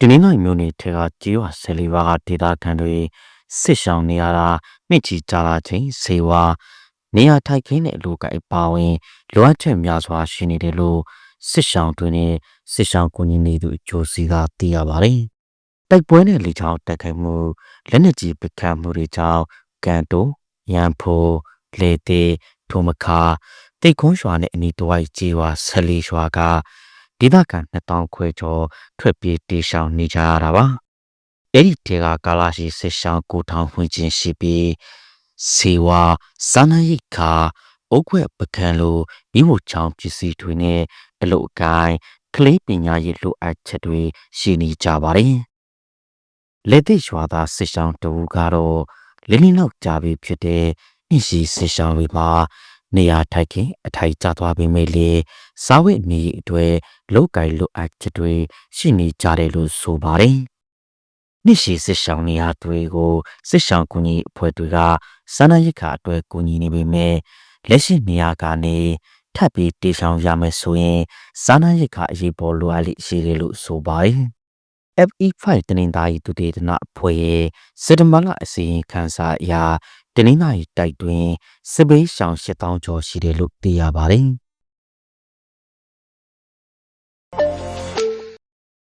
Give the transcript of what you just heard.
ဒီနေ့နိုင်မျိုးနေထဲကကြေးဝါဆယ်လီပါးကဒေတာခံတွေစစ်ရှောင်နေရတာမြင့်ချီကြလာခြင်းစေဝါနေရာထိုက်ခင်းတဲ့အလိုကပါဝင်လိုအပ်ချက်များစွာရှိနေတယ်လို့စစ်ရှောင်တွေနဲ့စစ်ရှောင်ကိုကြီးနေသူအကျိုးစီကသိရပါတယ်။တိုက်ပွဲနဲ့လေချောင်းတိုက်ခိုက်မှုလက်နက်ကြီးပစ်ခတ်မှုတွေကြောင့်ကန်တိုရန်ဖိုလေတေထုံမခါတိတ်ခွန်းရွာနဲ့အနီးတစ်ဝိုက်ကြေးဝါဆယ်လီရွာက ဒေသခံ2000ခွဲကျော်ထွက်ပြေးတေးရှောင်နေကြရတာပါအဲ့ဒီတေကကာလာရှိစစ်ရှောင်းကိုထောင်ဖွင့်ခြင်းရှိပြီးစေဝါစာနာရိတ်ခါအုတ်ခွဲ့ပကံလိုမိဖို့ချောင်းပစ္စည်းတွေနဲ့အလုတ်အကိုင်းကလေးပညာရေးလိုအပ်ချက်တွေရှိနေကြပါတယ်လက်သိရွာသားစစ်ရှောင်းတူကတော့လင်းလင်းလောက်ကြာပြီဖြစ်တဲ့နှရှိစစ်ရှောင်းတွေမှာ နေရာထိုက်ခင်အထိုက်ကျသွားပေမဲ့လေစားဝတ်နေရေးအတွက်လောက်ကင်လိုအပ်ချက်တွေရှိနေကြတယ်လို့ဆိုပါတယ်။နှစ်ရှည်စစ်ဆောင်နေရာတွေကိုစစ်ဆောင်ကူညီအဖွဲ့တွေကစာနာရိတ်ခါအတွက်ကူညီနေပေမဲ့လက်ရှိနေရာကနေထပ်ပြီးတေဆောင်ရမယ်ဆိုရင်စာနာရိတ်ခါအရေးပေါ်လိုအပ်လိရှိတယ်လို့ဆိုပါတယ်။ FE5 တနင်္သာရီဒုတိယဒနာအဖွဲ့ရဲ့စက်တဘာလအစီရင်ခံစာအရ တနင်္သာရီတိုက်တွင်စစ်ဘေးရှောင်8000ကျော်ရှိတယ်လို့သိရပါတယ်